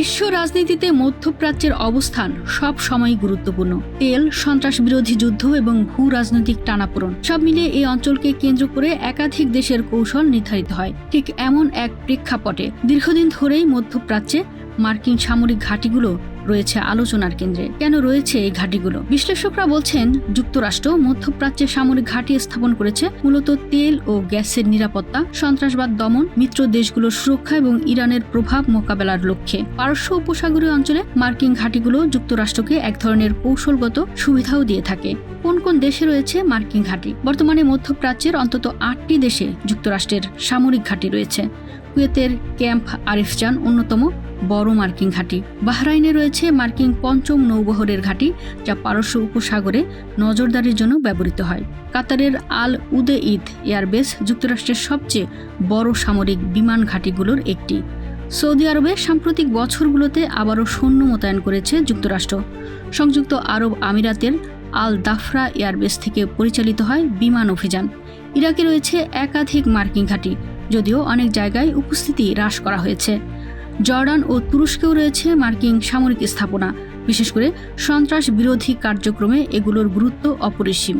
বিশ্ব রাজনীতিতে মধ্যপ্রাচ্যের অবস্থান সব সময় গুরুত্বপূর্ণ। তেল সন্ত্রাস বিরোধী যুদ্ধ এবং ভূ রাজনৈতিক টানাপোড়ন সব মিলিয়ে এই অঞ্চলকে কেন্দ্র করে একাধিক দেশের কৌশল নির্ধারিত হয়। ঠিক এমন এক প্রেক্ষাপটে দীর্ঘদিন ধরেই মধ্যপ্রাচ্যে মার্কিন সামরিক ঘাঁটিগুলো রয়েছে আলোচনার কেন্দ্রে। কেন রয়েছে এই ঘাঁটিগুলো? বিশ্লেষকরা বলছেন, যুক্তরাষ্ট্র মধ্যপ্রাচ্যে সামরিক ঘাঁটি স্থাপন করেছে মূলত তেল ও গ্যাসের নিরাপত্তা, সন্ত্রাসবাদ দমন, মিত্র দেশগুলোর সুরক্ষা এবং ইরানের প্রভাব মোকাবেলার লক্ষ্যে। পারস্য উপসাগরীয় অঞ্চলে মার্কিন ঘাঁটিগুলো যুক্তরাষ্ট্রকে এক ধরনের কৌশলগত সুবিধাও দিয়ে থাকে। কোন কোন দেশে রয়েছে মার্কিন ঘাঁটি? বর্তমানে মধ্যপ্রাচ্যের অন্তত আটটি দেশে যুক্তরাষ্ট্রের সামরিক ঘাঁটি রয়েছে। কুয়েতের ক্যাম্প আরিফজান অন্যতম। বড় মার্কিন ঘাঁটি। বাহরাইনে রয়েছে মার্কিন পঞ্চম নৌবহরের ঘাঁটি, যা পারস্য উপসাগরে নজরদারির জন্য ব্যবহৃত হয়। কাতারের আল উদে ঈদ এয়ারবেস যুক্তরাষ্ট্রের সবচেয়ে বড় সামরিক বিমান ঘাঁটিগুলোর একটি। সৌদি আরবে সাম্প্রতিক বছরগুলোতে আবারও সৈন্য মোতায়েন করেছে যুক্তরাষ্ট্র। সংযুক্ত আরব আমিরাতের আল দাফরা এয়ারবেস থেকে পরিচালিত হয় বিমান অভিযান। ইরাকে রয়েছে একাধিক মার্কিন ঘাঁটি, যদিও অনেক জায়গায় উপস্থিতি হ্রাস করা হয়েছে। জর্ডান ও তুরস্কেও রয়েছে মার্কিন সামরিক স্থাপনা, বিশেষ করে সন্ত্রাস বিরোধী কার্যক্রমে এগুলোর গুরুত্ব অপরিসীম।